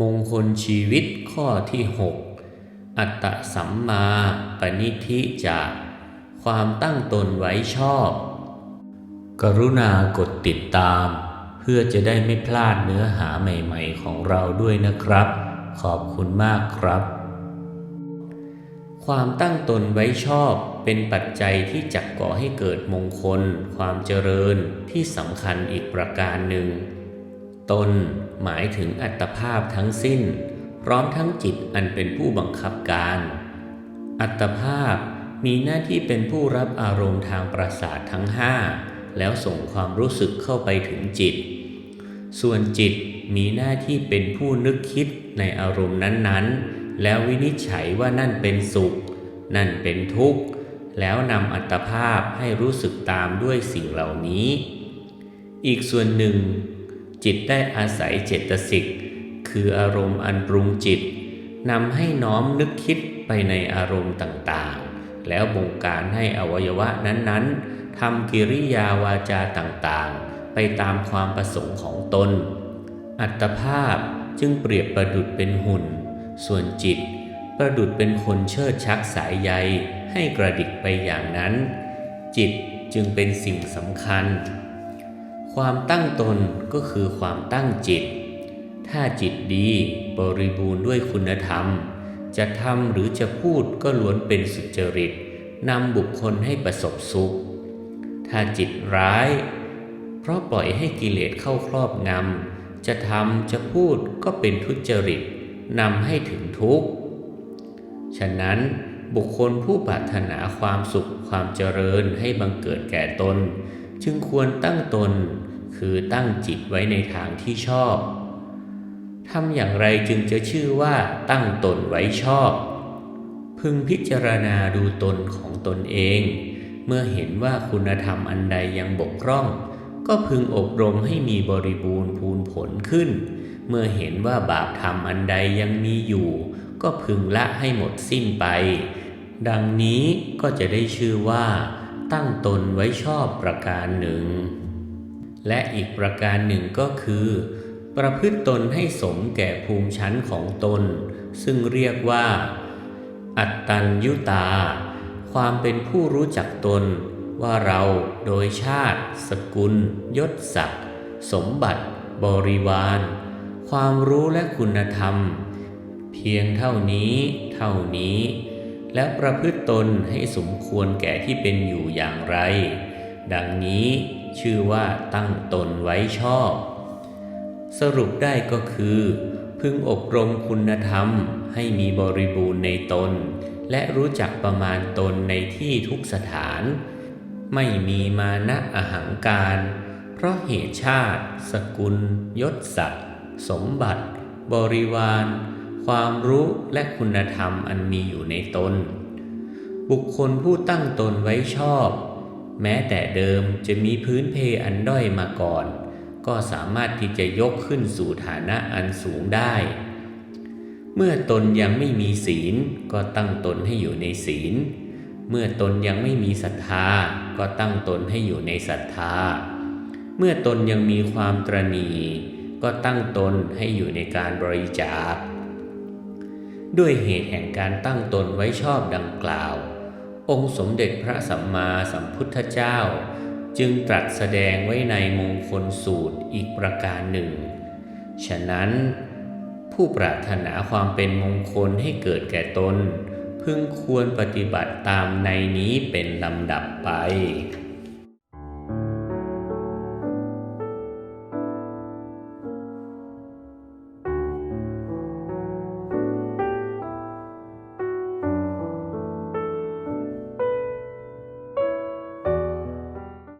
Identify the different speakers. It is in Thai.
Speaker 1: มงคลชีวิตข้อที่ 6 อัตตสัมมาปณิธิจะความตั้งตนไว้ชอบ กรุณากดติดตาม เพื่อจะได้ไม่พลาดเนื้อหาใหม่ๆของเราด้วยนะครับ ขอบคุณมากครับ ความตั้งตนไว้ชอบเป็นปัจจัยที่จักก่อให้เกิดมงคล ความเจริญที่สำคัญอีกประการหนึ่ง ตนหมายถึงอัตภาพทั้งสิ้น พร้อมทั้งจิตอันเป็นผู้บังคับการ อัตภาพมีหน้าที่เป็นผู้รับอารมณ์ทางประสาททั้งห้าแล้วส่งความรู้สึกเข้าไปถึงจิต ส่วนจิตมีหน้าที่เป็นผู้นึกคิดในอารมณ์นั้นๆ แล้ววินิจฉัยว่านั่นเป็นสุข นั่นเป็นทุกข์ แล้วนำอัตภาพให้รู้สึกตามด้วยสิ่งเหล่านี้ อีกส่วนหนึ่ง จิตได้อาศัยเจตสิก คืออารมณ์อันปรุงจิตนำให้น้อมนึกคิดไปในอารมณ์ต่างๆ แล้วบงการให้อวัยวะนั้นๆทำกิริยาวาจาต่างๆ ไปตามความประสงค์ของตน อัตภาพจึงเปรียบประดุดเป็นหุ่น ส่วนจิต ประดุดเป็นคนเชิดชักสายใยให้กระดิกไปอย่างนั้น จิตจึงเป็นสิ่งสำคัญ ความตั้งตนก็คือความตั้งจิต ถ้าจิตดีบริบูรณ์ด้วยคุณธรรม จะทำหรือจะพูดก็ล้วนเป็นสุจริตนำบุคคลให้ประสบสุข ถ้าจิตร้าย เพราะปล่อยให้กิเลสเข้าครอบงำ จะทำจะพูดก็เป็นทุจริตนำให้ถึงทุกข์ ฉะนั้นบุคคลผู้ปรารถนาความสุขความเจริญให้บังเกิดแก่ตน จึงควรตั้งตนคือตั้งจิตไว้ในทางที่ชอบทำอย่างไรจึงจะชื่อว่าตั้งตนไว้ชอบ พึงพิจารณาดูตนของตนเอง เมื่อเห็นว่าคุณธรรมอันใดยังบกพร่อง ก็พึงอบรมให้มีบริบูรณ์พูนผลขึ้น เมื่อเห็นว่าบาปธรรมอันใดยังมีอยู่ ก็พึงละให้หมดสิ้นไป ดังนี้ก็จะได้ชื่อว่า ตั้งตนไว้ชอบประการหนึ่ง และอีกประการหนึ่งก็คือ ประพฤติตนให้สมแก่ภูมิชั้นของตน ซึ่งเรียกว่า อัตตัญยุตา ความเป็นผู้รู้จักตน ว่าเราโดยชาติ สกุล ยศศักดิ์สมบัติ บริวาร ความรู้และคุณธรรม เพียงเท่านี้ เท่านี้ และประพฤติตนให้สมควรแก่ที่เป็นอยู่อย่างไร ดังนี้ชื่อว่าตั้งตนไว้ชอบ สรุปได้ก็คือ พึงอบรมคุณธรรมให้มีบริบูรณ์ในตน และรู้จักประมาณตนในที่ทุกสถาน ไม่มีมานะอหังการ เพราะเหตุชาติ สกุล ยศศักดิ์สมบัติ บริวาร ความรู้และคุณธรรมอันมีอยู่ในตน บุคคลผู้ตั้งตนไว้ชอบ แม้แต่เดิมจะมีพื้นเพอันด้อยมาก่อน ก็สามารถที่จะยกขึ้นสู่ฐานะอันสูงได้ เมื่อตนยังไม่มีศีลก็ตั้งตนให้อยู่ในศีล เมื่อตนยังไม่มีศรัทธา ก็ตั้งตนให้อยู่ในศรัทธา เมื่อตนยังมีความตรณีก็ตั้งตนให้อยู่ในการบริจาค ด้วยเหตุแห่งการตั้งตนไว้ชอบดังกล่าว องค์สมเด็จพระสัมมาสัมพุทธเจ้า จึงตรัสแสดงไว้ในมงคลสูตรอีกประการหนึ่ง ฉะนั้น ผู้ปรารถนาความเป็นมงคลให้เกิดแก่ตน พึงควรปฏิบัติตามในนี้เป็นลำดับไป